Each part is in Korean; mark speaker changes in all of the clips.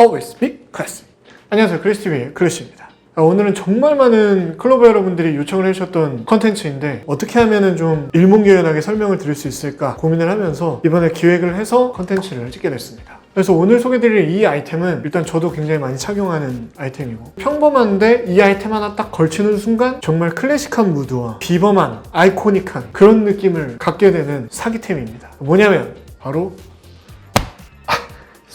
Speaker 1: Always be classy. 안녕하세요. 크리스티비의 클래시입니다. 아, 오늘은 정말 많은 클로버 여러분들이 요청을 해주셨던 컨텐츠인데 어떻게 하면 좀 일목요연하게 설명을 드릴 수 있을까 고민을 하면서 이번에 기획을 해서 컨텐츠를 찍게 됐습니다. 그래서 오늘 소개드릴 이 아이템은 일단 저도 굉장히 많이 착용하는 아이템이고 평범한데 이 아이템 하나 딱 걸치는 순간 정말 클래식한 무드와 비범한 아이코닉한 그런 느낌을 갖게 되는 사기템입니다. 뭐냐면 바로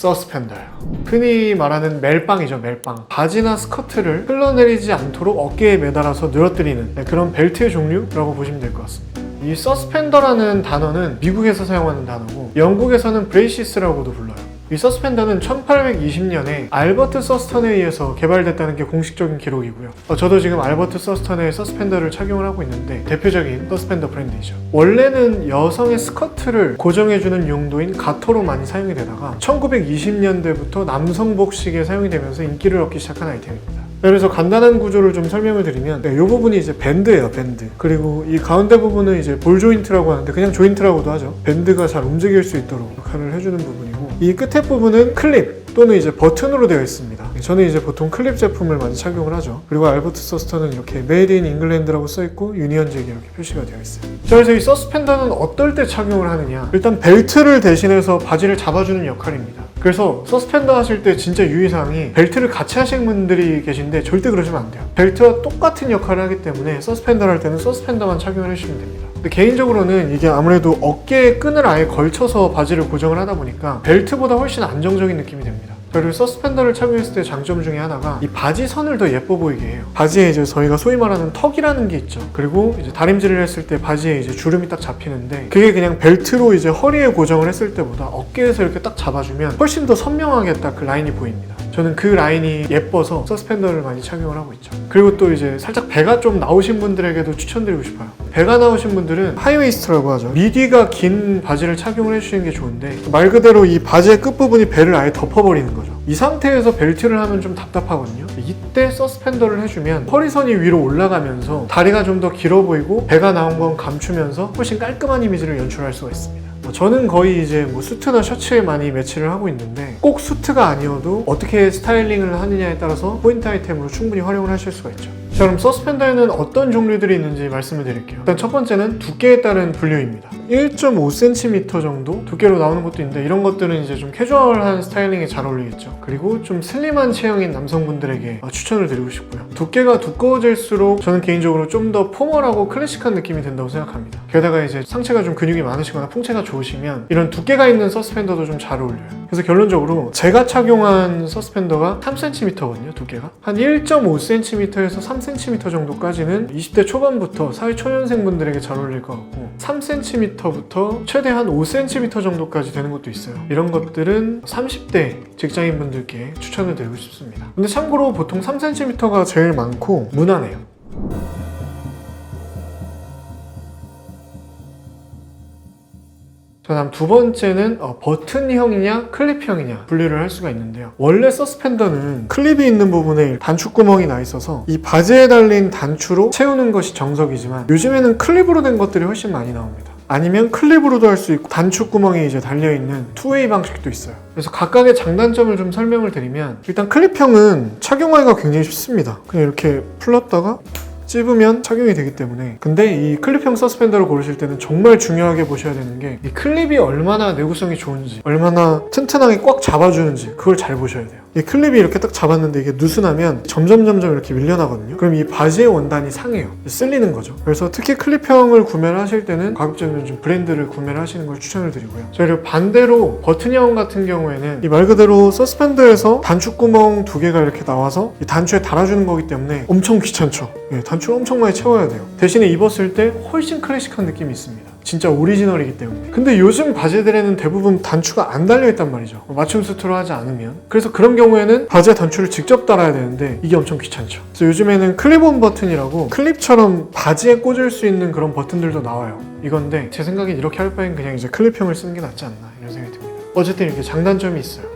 Speaker 1: 서스펜더예요. 흔히 말하는 멜빵이죠, 멜빵. 바지나 스커트를 흘러내리지 않도록 어깨에 매달아서 늘어뜨리는 네, 그런 벨트의 종류라고 보시면 될 것 같습니다. 이 서스펜더라는 단어는 미국에서 사용하는 단어고 영국에서는 브레이시스라고도 불러요. 이 서스펜더는 1820년에 알버트 서스턴에 의해서 개발됐다는 게 공식적인 기록이고요. 어, 저도 지금 알버트 서스턴의 서스펜더를 착용을 하고 있는데 대표적인 서스펜더 브랜드이죠. 원래는 여성의 스커트를 고정해주는 용도인 가터로 많이 사용이 되다가 1920년대부터 남성 복식에 사용이 되면서 인기를 얻기 시작한 아이템입니다. 그래서 간단한 구조를 좀 설명을 드리면 네, 이 부분이 이제 밴드예요 밴드 그리고 이 가운데 부분은 이제 볼 조인트라고 하는데 그냥 조인트라고도 하죠 밴드가 잘 움직일 수 있도록 역할을 해주는 부분 이 끝에 부분은 클립 또는 이제 버튼으로 되어 있습니다. 저는 이제 보통 클립 제품을 많이 착용을 하죠. 그리고 알버트 서스턴은 이렇게 메이드 인 잉글랜드라고 써 있고 유니언 잭이 이렇게 표시가 되어 있어요. 자 그래서 이 서스펜더는 어떨 때 착용을 하느냐? 일단 벨트를 대신해서 바지를 잡아주는 역할입니다. 그래서 서스펜더 하실 때 진짜 유의사항이 벨트를 같이 하시는 분들이 계신데 절대 그러시면 안 돼요. 벨트와 똑같은 역할을 하기 때문에 서스펜더를 할 때는 서스펜더만 착용을 해주시면 됩니다. 개인적으로는 이게 아무래도 어깨에 끈을 아예 걸쳐서 바지를 고정을 하다 보니까 벨트보다 훨씬 안정적인 느낌이 됩니다. 그리고 서스펜더를 착용했을 때 장점 중에 하나가 이 바지 선을 더 예뻐 보이게 해요. 바지에 이제 저희가 소위 말하는 턱이라는 게 있죠. 그리고 이제 다림질을 했을 때 바지에 이제 주름이 딱 잡히는데 그게 그냥 벨트로 이제 허리에 고정을 했을 때보다 어깨에서 이렇게 딱 잡아주면 훨씬 더 선명하게 딱 그 라인이 보입니다. 저는 그 라인이 예뻐서 서스펜더를 많이 착용을 하고 있죠. 그리고 또 이제 살짝 배가 좀 나오신 분들에게도 추천드리고 싶어요. 배가 나오신 분들은 하이웨이스트라고 하죠. 미디가 긴 바지를 착용을 해주시는 게 좋은데 말 그대로 이 바지의 끝부분이 배를 아예 덮어버리는 거죠. 이 상태에서 벨트를 하면 좀 답답하거든요. 이때 서스펜더를 해주면 허리선이 위로 올라가면서 다리가 좀 더 길어 보이고 배가 나온 건 감추면서 훨씬 깔끔한 이미지를 연출할 수가 있습니다. 뭐 저는 거의 이제 뭐 수트나 셔츠에 많이 매치를 하고 있는데 꼭 수트가 아니어도 어떻게 스타일링을 하느냐에 따라서 포인트 아이템으로 충분히 활용을 하실 수가 있죠. 자 그럼 서스펜더에는 어떤 종류들이 있는지 말씀을 드릴게요. 일단 첫 번째는 두께에 따른 분류입니다. 1.5cm 정도 두께로 나오는 것도 있는데 이런 것들은 이제 좀 캐주얼한 스타일링에 잘 어울리겠죠. 그리고 좀 슬림한 체형인 남성분들에게 어, 추천을 드리고 싶고요. 두께가 두꺼워질수록 저는 개인적으로 좀 더 포멀하고 클래식한 느낌이 된다고 생각합니다. 게다가 이제 상체가 좀 근육이 많으시거나 풍채가 좋으시면 이런 두께가 있는 서스펜더도 좀 잘 어울려요. 그래서 결론적으로 제가 착용한 서스펜더가 3cm거든요, 두께가. 한 1.5cm에서 3cm 정도까지는 20대 초반부터 사회 초년생분들에게 잘 어울릴 것 같고 3cm 부터 최대 한 5cm 정도까지 되는 것도 있어요. 이런 것들은 30대 직장인분들께 추천을 드리고 싶습니다. 근데 참고로 보통 3cm가 제일 많고 무난해요. 자, 다음 두 번째는 어, 버튼형이냐 클립형이냐 분류를 할 수가 있는데요. 원래 서스펜더는 클립이 있는 부분에 단추구멍이 나 있어서 이 바지에 달린 단추로 채우는 것이 정석이지만 요즘에는 클립으로 된 것들이 훨씬 많이 나옵니다. 아니면 클립으로도 할 수 있고 단추구멍이 이제 달려 있는 투웨이 방식도 있어요. 그래서 각각의 장단점을 좀 설명을 드리면 일단 클립형은 착용하기가 굉장히 쉽습니다. 그냥 이렇게 풀렀다가 찝으면 착용이 되기 때문에 근데 이 클립형 서스펜더를 고르실 때는 정말 중요하게 보셔야 되는 게 이 클립이 얼마나 내구성이 좋은지 얼마나 튼튼하게 꽉 잡아주는지 그걸 잘 보셔야 돼요 이 클립이 이렇게 딱 잡았는데 이게 누순하면 점점 점점 이렇게 밀려나거든요. 그럼 이 바지의 원단이 상해요. 쓸리는 거죠. 그래서 특히 클립형을 구매를 하실 때는 가급적이면 좀 브랜드를 구매를 하시는 걸 추천을 드리고요. 자, 그리고 반대로 버튼형 같은 경우에는 이 말 그대로 서스펜더에서 단추구멍 두 개가 이렇게 나와서 이 단추에 달아주는 거기 때문에 엄청 귀찮죠. 예, 단추를 엄청 많이 채워야 돼요. 대신에 입었을 때 훨씬 클래식한 느낌이 있습니다 진짜 오리지널이기 때문에. 근데 요즘 바지들에는 대부분 단추가 안 달려있단 말이죠. 맞춤 수트로 하지 않으면. 그래서 그런 경우에는 바지에 단추를 직접 달아야 되는데 이게 엄청 귀찮죠. 그래서 요즘에는 클립온 버튼이라고 클립처럼 바지에 꽂을 수 있는 그런 버튼들도 나와요. 이건데 제 생각엔 이렇게 할 바엔 그냥 이제 클립형을 쓰는 게 낫지 않나 이런 생각이 듭니다. 어쨌든 이렇게 장단점이 있어요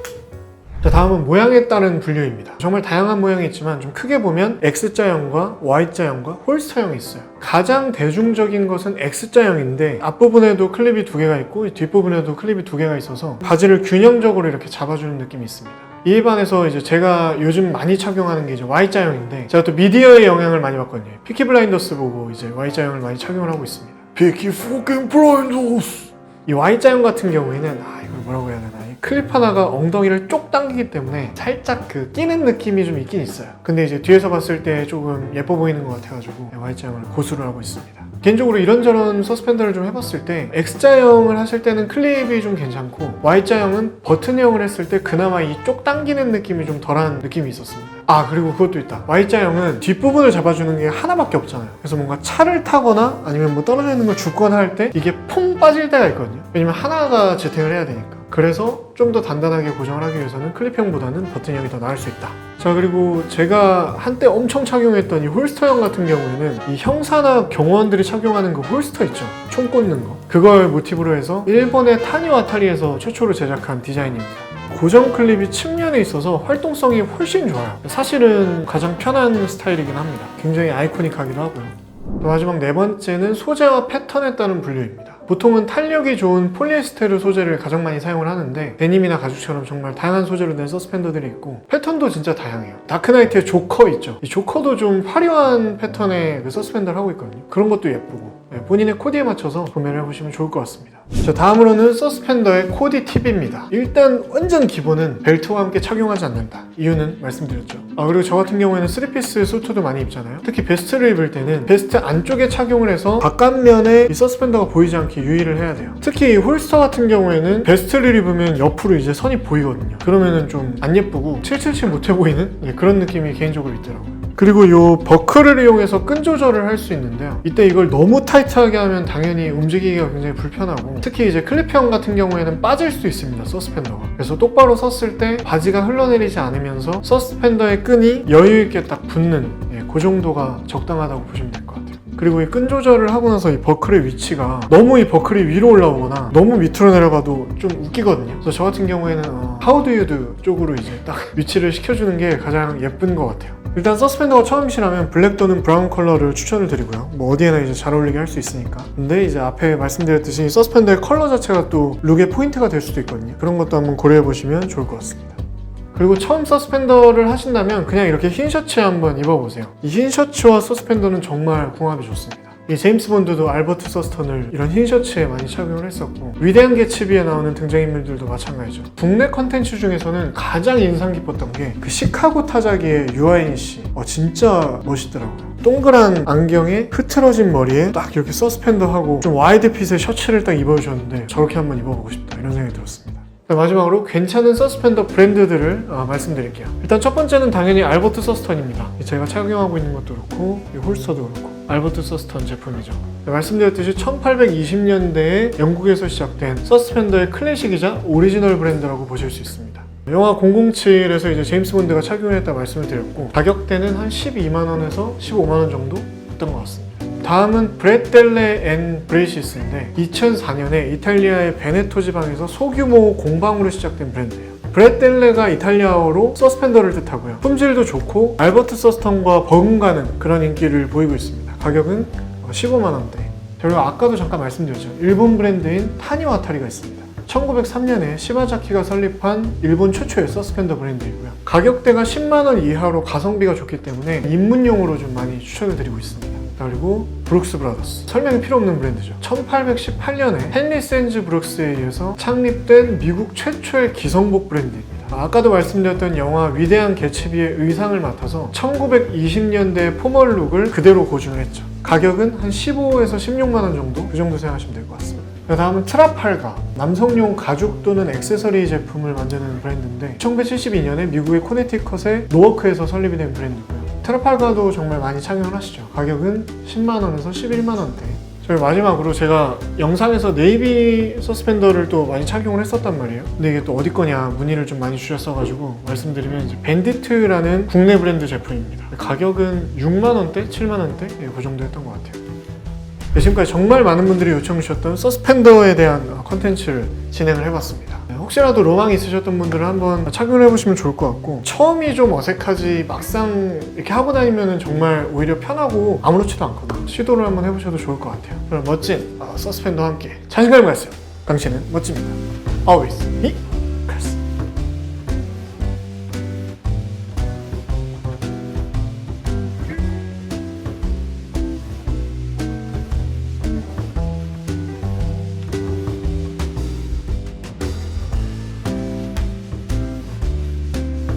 Speaker 1: 자, 다음은 모양에 따른 분류입니다. 정말 다양한 모양이 있지만 좀 크게 보면 X자형과 Y자형과 홀스터형이 있어요. 가장 대중적인 것은 X자형인데 앞부분에도 클립이 두 개가 있고 뒷부분에도 클립이 두 개가 있어서 바지를 균형적으로 이렇게 잡아주는 느낌이 있습니다. 이에 반해서 이제 제가 요즘 많이 착용하는 게 이제 Y자형인데 제가 또 미디어의 영향을 많이 받거든요. 피키 블라인더스 보고 이제 Y자형을 많이 착용을 하고 있습니다. 피키 fucking blinders. 이 Y자형 같은 경우에는 아 이걸 뭐라고 해야 되나 이 클립 하나가 엉덩이를 쪽 당기기 때문에 살짝 그 끼는 느낌이 좀 있긴 있어요. 근데 이제 뒤에서 봤을 때 조금 예뻐 보이는 것 같아가지고 Y자형을 고수를 하고 있습니다. 개인적으로 이런저런 서스펜더를 좀 해봤을 때 X자형을 하실 때는 클립이 좀 괜찮고 Y자형은 버튼형을 했을 때 그나마 이 쪽 당기는 느낌이 좀 덜한 느낌이 있었습니다. 아 그리고 그것도 있다. Y자형은 뒷부분을 잡아주는 게 하나밖에 없잖아요. 그래서 뭔가 차를 타거나 아니면 뭐 떨어져 있는 걸 줍거나 할 때 이게 퐁 빠질 때가 있거든요. 왜냐면 하나가 재택을 해야 되니까. 그래서 좀 더 단단하게 고정을 하기 위해서는 클립형보다는 버튼형이 더 나을 수 있다. 자 그리고 제가 한때 엄청 착용했던 이 홀스터형 같은 경우에는 이 형사나 경호원들이 착용하는 그 홀스터 있죠 총 꽂는 거 그걸 모티브로 해서 일본의 타니와타리에서 최초로 제작한 디자인입니다 고정 클립이 측면에 있어서 활동성이 훨씬 좋아요 사실은 가장 편한 스타일이긴 합니다 굉장히 아이코닉하기도 하고요 또 마지막 네 번째는 소재와 패턴에 따른 분류입니다. 보통은 탄력이 좋은 폴리에스테르 소재를 가장 많이 사용을 하는데 데님이나 가죽처럼 정말 다양한 소재로 된 서스펜더들이 있고 패턴도 진짜 다양해요. 다크나이트의 조커 있죠. 이 조커도 좀 화려한 패턴의 그 서스펜더를 하고 있거든요. 그런 것도 예쁘고 네, 본인의 코디에 맞춰서 구매를 해보시면 좋을 것 같습니다. 자 다음으로는 서스펜더의 코디 팁입니다. 일단 완전 기본은 벨트와 함께 착용하지 않는다. 이유는 말씀드렸죠. 아 그리고 저 같은 경우에는 3피스 수트도 많이 입잖아요. 특히 베스트를 입을 때는 베스트 안쪽에 착용을 해서 바깥면에 이 서스펜더가 보이지 않게 유의를 해야 돼요. 특히 이 홀스터 같은 경우에는 베스트를 입으면 옆으로 이제 선이 보이거든요. 그러면은 좀 안 예쁘고 777 못해 보이는 네, 그런 느낌이 개인적으로 있더라고요. 그리고 이 버클을 이용해서 끈 조절을 할 수 있는데요. 이때 이걸 너무 타이트하게 하면 당연히 움직이기가 굉장히 불편하고 특히 이제 클립형 같은 경우에는 빠질 수 있습니다. 서스펜더가. 그래서 똑바로 섰을 때 바지가 흘러내리지 않으면서 서스펜더의 끈이 여유 있게 딱 붙는 예, 그 정도가 적당하다고 보시면 될 것 같아요. 그리고 이 끈 조절을 하고 나서 이 버클의 위치가 너무 이 버클이 위로 올라오거나 너무 밑으로 내려가도 좀 웃기거든요. 그래서 저 같은 경우에는 어, do 쪽으로 이제 딱 위치를 시켜주는 게 가장 예쁜 것 같아요. 일단 서스펜더가 처음이시라면 블랙 또는 브라운 컬러를 추천을 드리고요. 뭐 어디에나 이제 잘 어울리게 할 수 있으니까. 근데 이제 앞에 말씀드렸듯이 이 서스펜더의 컬러 자체가 또 룩의 포인트가 될 수도 있거든요. 그런 것도 한번 고려해 보시면 좋을 것 같습니다. 그리고 처음 서스펜더를 하신다면 그냥 이렇게 흰 셔츠 한번 입어보세요. 이 흰 셔츠와 서스펜더는 정말 궁합이 좋습니다. 이 제임스 본드도 알버트 서스턴을 이런 흰 셔츠에 많이 착용을 했었고 위대한 개츠비에 나오는 등장인물들도 마찬가지죠. 국내 컨텐츠 중에서는 가장 인상 깊었던 게 그 시카고 타자기의 유아인 씨. 어 진짜 멋있더라고요. 동그란 안경에 흐트러진 머리에 딱 이렇게 서스펜더하고 좀 와이드 핏의 셔츠를 딱 입어주셨는데 저렇게 한번 입어보고 싶다 이런 생각이 들었습니다. 자, 마지막으로 괜찮은 서스펜더 브랜드들을 어, 말씀드릴게요. 일단 첫 번째는 당연히 알버트 서스턴입니다. 제가 착용하고 있는 것도 그렇고 이 홀스터도 그렇고 알버트 서스턴 제품이죠. 네, 말씀드렸듯이 1820년대에 영국에서 시작된 서스펜더의 클래식이자 오리지널 브랜드라고 보실 수 있습니다. 영화 007에서 이제 제임스 본드가 착용했다 말씀을 드렸고 가격대는 한 12만 원에서 15만 원 정도 했던 것 같습니다. 다음은 브레텔레 앤 브레시스인데 2004년에 이탈리아의 베네토 지방에서 소규모 공방으로 시작된 브랜드예요. 브레텔레가 이탈리아어로 서스펜더를 뜻하고요. 품질도 좋고 알버트 서스턴과 버금가는 그런 인기를 보이고 있습니다. 가격은 15만 원대. 그리고 아까도 잠깐 말씀드렸죠. 일본 브랜드인 타니와타리가 있습니다. 1903년에 시바자키가 설립한 일본 최초의 서스펜더 브랜드이고요. 가격대가 10만 원 이하로 가성비가 좋기 때문에 입문용으로 좀 많이 추천을 드리고 있습니다. 그리고 브룩스 브라더스. 설명이 필요 없는 브랜드죠. 1818년에 헨리 샌즈 브룩스에 의해서 창립된 미국 최초의 기성복 브랜드입니다. 아까도 말씀드렸던 영화 위대한 개츠비의 의상을 맡아서 1920년대 포멀 룩을 그대로 고증을 했죠. 가격은 한 15에서 16만 원 정도? 그 정도 생각하시면 될 것 같습니다. 다음은 트라팔가. 남성용 가죽 또는 액세서리 제품을 만드는 브랜드인데 1972년에 미국의 코네티컷의 노워크에서 설립이 된 브랜드고요 트라팔가도 정말 많이 착용을 하시죠. 가격은 10만원에서 11만원대. 저희 마지막으로 제가 영상에서 네이비 서스펜더를 또 많이 착용을 했었단 말이에요. 근데 이게 또 어디 거냐 문의를 좀 많이 주셨어가지고 말씀드리면 이제 밴디트라는 국내 브랜드 제품입니다. 가격은 6만원대, 7만원대 예, 그 정도 했던 것 같아요. 네, 지금까지 정말 많은 분들이 요청 주셨던 서스펜더에 대한 컨텐츠를 진행을 해봤습니다. 네, 혹시라도 로망이 있으셨던 분들은 한번 착용을 해보시면 좋을 것 같고 처음이 좀 어색하지 막상 이렇게 하고 다니면 정말 오히려 편하고 아무렇지도 않거든요. 시도를 한번 해보셔도 좋을 것 같아요. 그럼 멋진 어, 서스펜더와 함께 자신감을 가지세요. 당신은 멋집니다. Always. 히?